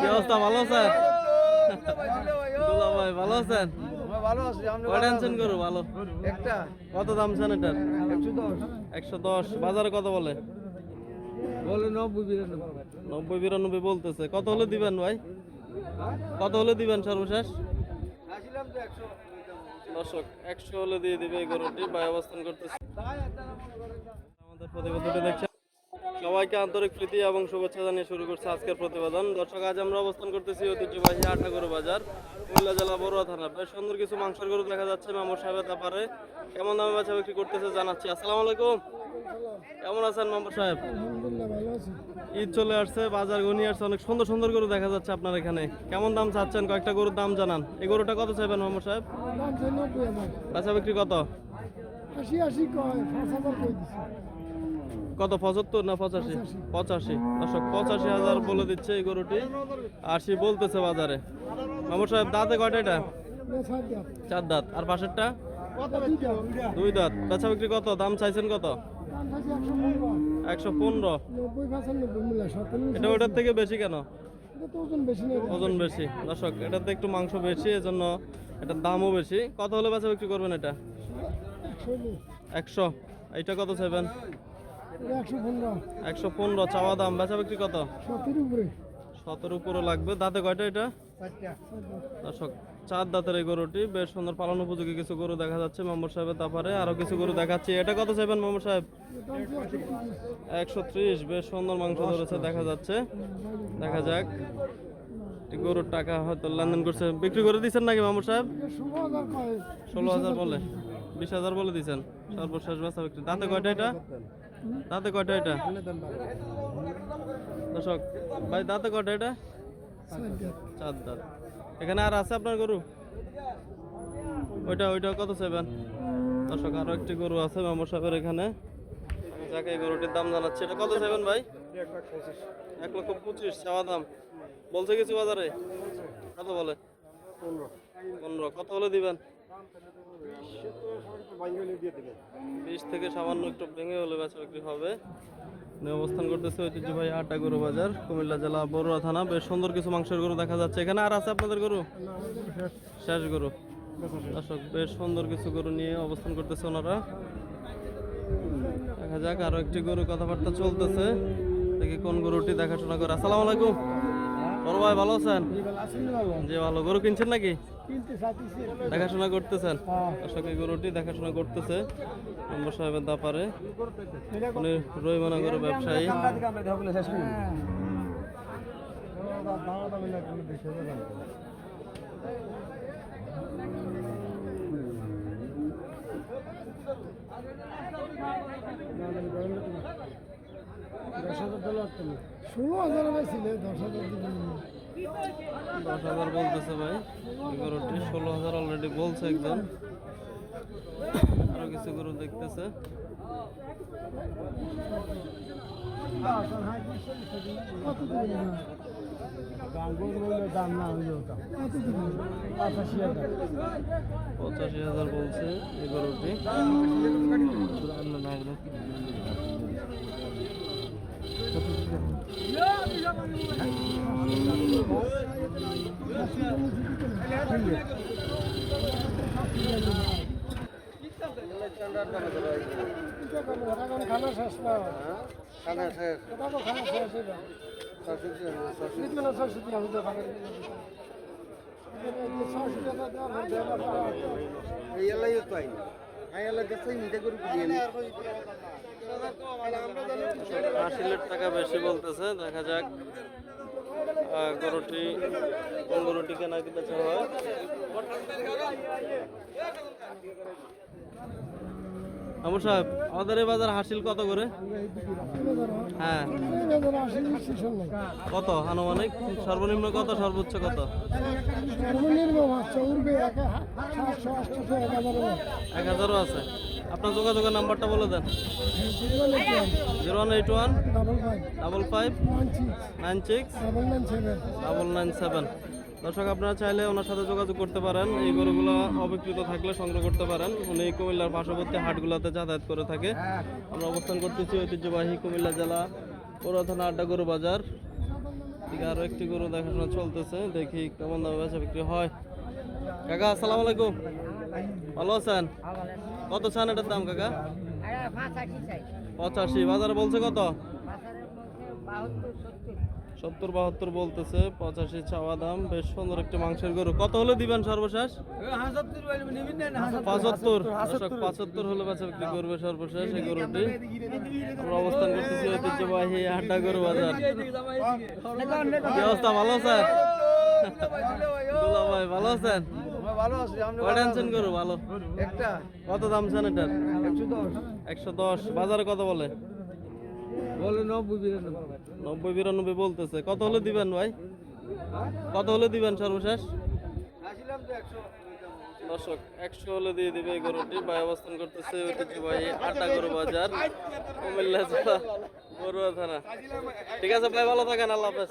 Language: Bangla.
কি অবস্থা ভালো আছেন? দুলা ভাই ভালো আছেন? ভালো একটা। কত দাম চান এটার? একশো দশ। বাজারে কত বলে? বলে নব্বই বিরানব্বই। নব্বই বিরানব্বই বলতেছে। কত হলে দিবেন ভাই? কত হলে দিবেন সর্বশেষ? একশো। দর্শক একশো হলে দিয়ে দিবে এই গরুটি। ভাই অবস্থান করতেছে। আমাদের প্রতিবেদনটি দেখছেন? সবাইকে আন্তরিক প্রীতি এবং শুভেচ্ছা জানিয়ে শুরু করছে আজকের প্রতিবেদন। দর্শক আজ আমরা অবস্থান করতেছি ঐতিহ্যবাহী আঠাগরু বাজার কুমিল্লা জেলা বড়ুয়া থানা। বেশ সুন্দর কিছু মাংসের গরু দেখা যাচ্ছে মামুর সাহেবের ব্যাপারে। কেমন দামে বেচা বিক্রি করতেছে জানাচ্ছি। আসসালামু আলাইকুম। কেমন আছেন মামুর সাহেব? ঈদ চলে আসছে বাজার গনি আসছে অনেক সুন্দর সুন্দর গরু দেখা যাচ্ছে আপনার এখানে। কেমন দাম চাচ্ছেন? কয়েকটা গরুর দাম জানান। এই গরুটা কত চাইবেন মামুর সাহেব? বেচা বিক্রি কত? আশি আশি পাঁচ হাজার কত? পঁচাত্তর না পঁচাশি? পঁচাশি। দর্শক পঁচাশি হাজার বলে দিচ্ছে এই গরুটি। আশি বলতেছে বাজারে। মামুর সাহেব দাঁতে কয়টা এটা? চার দাঁত। আর পাশেরটা? দুই দাঁত। বেচা বিক্রি কত? দাম চাইছেন কত? একশো পনেরো। এটা ওটার থেকে বেশি কেন? ওজন বেশি দর্শক এটাতে একটু মাংস বেশি এজন্য এটার দামও বেশি। কত হলে বেচা বিক্রি করবেন এটা? একশো এইটা কত চাইবেন? এটা একশো পনেরো। চাওয়া দাম। বেচা বিক্রি কত? সতেরো উপরে। লাগবে। দাঁতে কয়টা এটা? দর্শক চার দাঁতের এই গরুটি। বেশ সুন্দর পালন উপযোগী কিছু গরু দেখা যাচ্ছে মামুর সাহেবের তারপরে আরও কিছু গরু দেখাচ্ছি। এটা কত চাইবেন মামুর সাহেব? একশো ত্রিশ। বেশ সুন্দর মাংস ধরেছে দেখা যাচ্ছে। দেখা যাক। গরুর টাকা হয়তো লেনদেন করছে। বিক্রি করে দিচ্ছেন নাকি মামুর সাহেব? ষোলো হাজার বলে। বিশ হাজার বলে দিচ্ছেন সর্বশেষ বেচা বিক্রি। দাঁতে কয়টা এটা? দাঁতে কয়টা এটা? দর্শক, ভাই, দাঁতে কয়টা এটা? চার দাঁত। এখানে আর আছে আপনার গরু? ওইটা ওইটা কত চাইবেন? দর্শক, আরও একটি গরু আছে, মামুর সাহেবের এখানে। যাকে এই গরুটির দাম জানাচ্ছি, এটা কত চাইবেন ভাই? এক লক্ষ পঁচিশ, চাওয়া দাম। বলছে কিছু বাজারে? কত বলে? পনেরো। পনেরো। কত হলে দিবেন? বিশ থেকে সামান্য একটু ভেঙে হলে বেচা বিক্রি হবে। অবস্থান করতেছে ঐতিহ্যবাহী আটা গরু বাজার, কুমিল্লা জেলা বড়ুয়া থানা। বেশ সুন্দর কিছু মাংসের গরু দেখা যাচ্ছে। এখানে আর আছে আপনাদের গরু? শেষ গরু। দর্শক, বেশ সুন্দর কিছু গরু নিয়ে অবস্থান করতেছে ওনারা। দেখা যাক আরও একটি গরু কথাবার্তা চলতেছে। দেখি কোন গরুটি দেখাশোনা করে। আসসালামু আলাইকুম। বড় ভাই ভালো আছেন? জি ভালো গরু কিনছেন নাকি? দেখাশোনা করতেছেন? হ্যাঁ। দর্শক এই গরুটি দেখাশোনা করতেছে। নম্বর সাহেবের দাপারে। উনি রহিমানগরের ব্যবসায়ী। ষোলো হাজার পাইছিলে দশ হাজার দিবেন না। দশ হাজার বলতেছে ভাই এই গরুটি ষোলো হাজার অলরেডি বলছে একজন। আরও কিছু গরু দেখতেছে। পঁচাশি হাজার পঁচাশি হাজার বলছে এই গরুটি। খানা শেষ না খানা শেষ খানা শেষ না ছয়শো আশি লাখ টাকা বেশি বলতেছে দেখা যাক গরুটি কোন গরুটি কেনা বেচা হয়। আমর সাহেব আমাদের এই বাজার হাসিল কত করে? হ্যাঁ। কত আনুমানিক? সর্বনিম্ন কত সর্বোচ্চ কত? এক হাজারও আছে। আপনার যোগাযোগের নাম্বারটা বলে দেন। Zero one eight one double five nine six double nine seven double nine seven দর্শক আপনারা চাইলে ওনার সাথে যোগাযোগ করতে পারেন। এই গরুগুলো অবিকৃত থাকলে সংগ্রহ করতে পারেন। উনি কুমিল্লার পার্শ্ববর্তী হাটগুলোতে যাতায়াত করে থাকে। আমরা অবস্থান করতেছি ঐতিহ্যবাহী কুমিল্লা জেলা পুরাতন আড্ডা গরু বাজার। এদিকে আরও একটি গরু দেখাশোনা চলতেছে। দেখি কেমন দামে বেচা বিক্রি হয়। কাকা আসসালামু আলাইকুম। ভালো আছেন? কত চান এটার দাম কাকা? পঁচাশি বাজারে বলছে কত? সত্তর বাহাত্তর বলতেছে পঁচাশি চাওয়া দাম বেশ সুন্দর একটি মাংসের গরু। কত হলে দিবেন সর্বশেষ? পঁচাত্তর পঁচাত্তর হলে বেচা বিক্রি করবে সর্বশেষ এই গরুটি। আমরা অবস্থান করতেছি ঐতিহ্যবাহী আড্ডা গরু বাজার। কি অবস্থা ভালো আছেন? দুলা ভাই ভালো আছেন? ভালো আছি কয়টা আনছেন গরু? ভালো। একটা। কত দাম চান এটার? একশো দশ। বাজারে কত বলে? বলে নব্বই বিরানব্বই। নব্বই বিরানব্বই বলতেছে। কত হলে দিবেন ভাই? কত হলে দিবেন সর্বশেষ? দর্শক, একশো হলে দিয়ে দিবে এই গরুটি। ভাই অবস্থান করতেছে ঐতিহ্যবাহী আটা গরু বাজার, কুমিল্লা জেলা, বড়ুয়া থানা। ঠিক আছে ভাই, ভালো থাকেন, আল্লাহ হাফেজ।